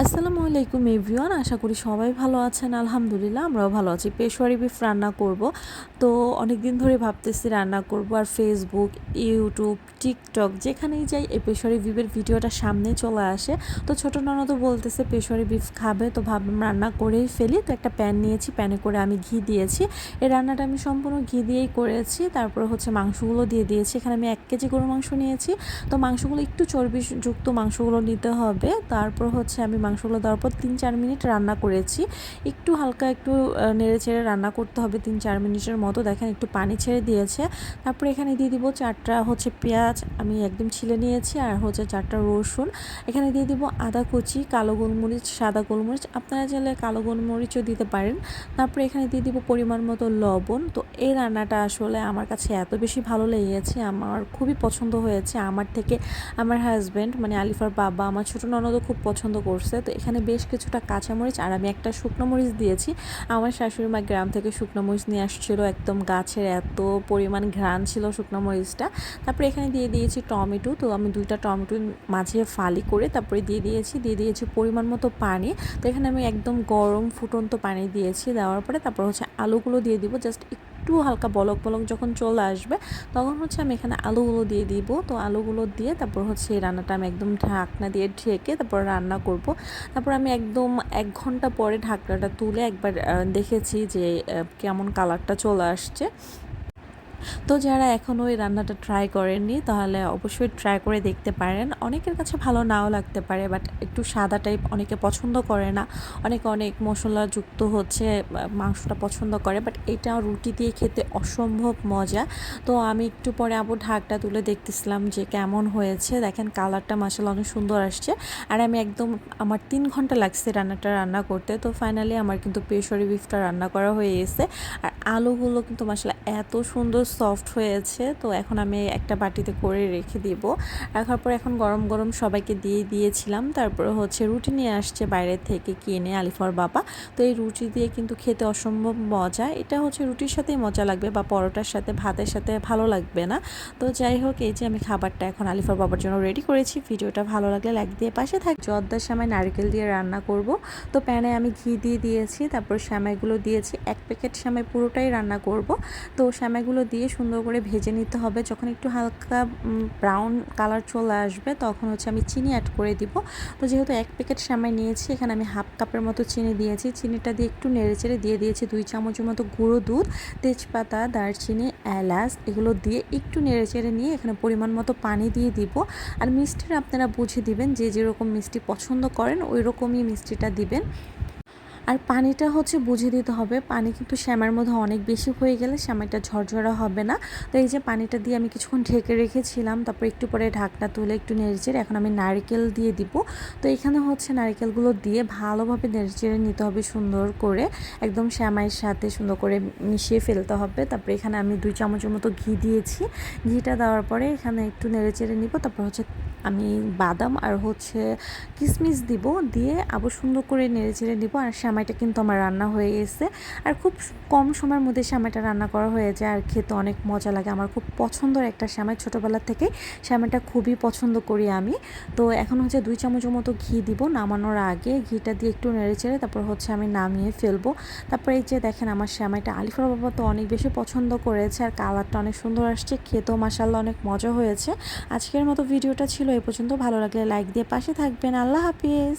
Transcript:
আসসালামু আলাইকুম এভরিওয়ান, আশা করি সবাই ভালো আছেন। আলহামদুলিল্লাহ, আমরাও ভালো আছি। পেশোয়ারি বিফ রান্না করব। তো অনেক দিন ধরে ভাবতেছি রান্না করব আর ফেসবুক ইউটিউব টিকটক যেখানেই যাই এই পেশোয়ারি বিফের ভিডিওটা সামনে চলে আসে। তো ছোটো ননদও বলতেছে, পেশোয়ারি বিফ খাবে। তো ভাবলাম রান্না করেই ফেলি। তো একটা প্যান নিয়েছি, প্যানে করে আমি ঘি দিয়েছি। এই রান্নাটা আমি সম্পূর্ণ ঘি দিয়েই করেছি। তারপর হচ্ছে মাংসগুলো দিয়ে দিয়েছি। এখানে আমি এক কেজি গরু মাংস নিয়েছি। তো মাংসগুলো একটু চর্বিযুক্ত মাংসগুলো নিতে হবে। তারপর হচ্ছে আমি মাংসগুলো দেওয়ার পর তিন চার মিনিট রান্না করেছি। একটু হালকা একটু নেড়ে ছেড়ে রান্না করতে হবে তিন চার মিনিটের মতো। দেখেন একটু পানি ছেড়ে দিয়েছে। তারপরে এখানে দিয়ে দিব চারটা হচ্ছে পেঁয়াজ, আমি একদম ছিলে নিয়েছি। আর হচ্ছে চারটা রসুন। এখানে দিয়ে দিব আদা কুচি, কালো গোলমরিচ, সাদা গোলমরিচ। আপনারা চাইলে কালো গোলমরিচও দিতে পারেন। তারপরে এখানে দিয়ে দিব পরিমাণ মতো লবণ। তো এই রান্নাটা আসলে আমার কাছে এত বেশি ভালো লেগেছে। আমার খুবই পছন্দ হয়েছে। আমার থেকে আমার হাজব্যান্ড মানে আলিফার বাবা, আমার ছোটো ননদও খুব পছন্দ করছে। তো এখানে বেশ কিছুটা কাঁচামরিচ আর আমি একটা শুকনো মরিচ দিয়েছি। আমার শাশুড়ি মা গ্রাম থেকে শুকনো মরিচ নিয়ে আসছিল। একদম গাছের এত পরিমাণ ঘ্রাণ ছিল শুকনো মরিচটা। তারপরে এখানে দিয়ে দিয়েছি টমেটো। তো আমি দুইটা টমেটো মাঝে ফালি করে তারপরে দিয়ে দিয়েছি। দিয়ে দিয়েছি পরিমাণ মতো পানি। তো এখানে আমি একদম গরম ফুটন্ত পানি দিয়েছি। দেওয়ার পরে তারপর হচ্ছে আলুগুলো দিয়ে দিব। জাস্ট একটু হালকা বলক বলক যখন চলে আসবে, তখন হচ্ছে আমি এখানে আলুগুলো দিয়ে দিব। তো আলুগুলো দিয়ে তারপর হচ্ছে এই রান্নাটা আমি একদম ঢাকনা দিয়ে ঢেকে তারপর রান্না করব। তারপর আমি একদম এক ঘণ্টা পরে ঢাকনাটা তুলে একবার দেখেছি যে কেমন কালারটা চলে আসছে। তো যারা এখনও ওই রান্নাটা ট্রাই করেননি, তাহলে অবশ্যই ট্রাই করে দেখতে পারেন। অনেকের কাছে ভালো নাও লাগতে পারে বাট একটু সাদা টাইপ অনেকে পছন্দ করে না। অনেকে অনেক মশলাযুক্ত হচ্ছে মাংসটা পছন্দ করে বাট এটা রুটি দিয়ে খেতে অসম্ভব মজা। তো আমি একটু পরে আবার ঢাকটা তুলে দেখতেছিলাম যে কেমন হয়েছে। দেখেন কালারটা মাসাল অনেক সুন্দর আসছে। আর আমি একদম, আমার তিন ঘণ্টা লাগছে রান্নাটা রান্না করতে। তো ফাইনালি আমার কিন্তু পেশরি বিফটা রান্না করা হয়ে গেছে। আর আলুগুলো কিন্তু মাসালা এত সুন্দর সফট হয়েছে। তো এখন আমি একটা বাটিতে করে রেখে দিব। রাখার পর এখন গরম গরম সবাইকে দিয়ে দিয়েছিলাম। তারপর হচ্ছে রুটি নিয়ে আসছে বাইরে থেকে কিনে আলিফর বাবা। তো এই রুটি দিয়ে কিন্তু খেতে অসম্ভব মজা। এটা হচ্ছে রুটির সাথেই মজা লাগবে বা পরোটার সাথে, ভাতের সাথে ভালো লাগবে না। তো যাই হোক, এই যে আমি খাবারটা এখন আলিফর বাবার জন্য রেডি করেছি। ভিডিওটা ভালো লাগলে লাইক দিয়ে পাশে থাক। জর্দার সময় নারকেল দিয়ে রান্না করব। তো প্যানে আমি ঘি দিয়ে দিয়েছি। তারপর শ্যামাইগুলো দিয়েছি। এক প্যাকেট শ্যামাই পুরোটাই রান্না করব। তো শ্যামাইগুলো দিয়ে সুন্দর করে ভেজে নিতে হবে। যখন একটু হালকা ব্রাউন কালার চলে আসবে, তখন হচ্ছে আমি চিনি অ্যাড করে দিব। তো যেহেতু এক প্যাকেট শ্যামাই নিয়েছি, এখানে আমি হাফ কাপের মতো চিনি দিয়েছি। চিনিটা দিয়ে একটু নেড়েচেড়ে দিয়ে দিয়েছি দুই চামচের মতো গুঁড়ো দুধ, তেজপাতা, দারচিনি, এলাচ, এগুলো দিয়ে একটু নেড়েচেড়ে নিয়ে এখানে পরিমাণ মতো পানি দিয়ে দিব। আর মিষ্টিটা আপনারা বুঝে দিবেন যে যেরকম মিষ্টি পছন্দ করেন ওই রকমই মিষ্টিটা দিবেন। আর পানিটা হচ্ছে বুঝে দিতে হবে। পানি কিন্তু শ্যামার মধ্যে অনেক বেশি হয়ে গেলে শ্যামাইটা ঝরঝরা হবে না। তো এই যে পানিটা দিয়ে আমি কিছুক্ষণ ঢেকে রেখেছিলাম, তারপর একটু পরে ঢাকনা তুলে একটু নেড়েচেড়ে এখন আমি নারকেল দিয়ে দিব। তো এখানে হচ্ছে নারকেলগুলো দিয়ে ভালোভাবে নেড়েচেড়ে নিতে হবে সুন্দর করে। একদম শ্যামাইয়ের সাথে সুন্দর করে মিশিয়ে ফেলতে হবে। তারপরে এখানে আমি দুই চামচের মতো ঘি দিয়েছি। ঘিটা দেওয়ার পরে এখানে একটু নেড়েচেড়ে নিব। তারপর হচ্ছে আমি বাদাম আর হচ্ছে কিশমিশ দিব, দিয়ে আবার সুন্দর করে নেড়েচেড়ে নিব। আর শ্যামাইটা কিন্তু আমার রান্না হয়ে গেছে। আর খুব কম সময়ের মধ্যে শ্যামাইটা রান্না করা হয়ে যায় আর খেতে অনেক মজা লাগে। আমার খুব পছন্দের একটা শ্যামাই ছোটোবেলা থেকে। শ্যামাইটা খুবই পছন্দ করি আমি। তো এখন হচ্ছে দুই চামচের মতো ঘি দিব নামানোর আগে। ঘিটা দিয়ে একটু নেড়েচেড়ে তারপর হচ্ছে আমি নামিয়ে ফেলব। তারপর এই যে দেখেন আমার শ্যামাইটা আলিফার বাবা তো অনেক বেশি পছন্দ করেছে। আর কালারটা অনেক সুন্দর আসছে। খেতেও মাসাল্লাহ অনেক মজা হয়েছে। আজকের মতো ভিডিওটা ছিল এই পর্যন্ত। ভালো লাগলে লাইক দিয়ে পাশে থাকবেন। আল্লাহ হাফিজ।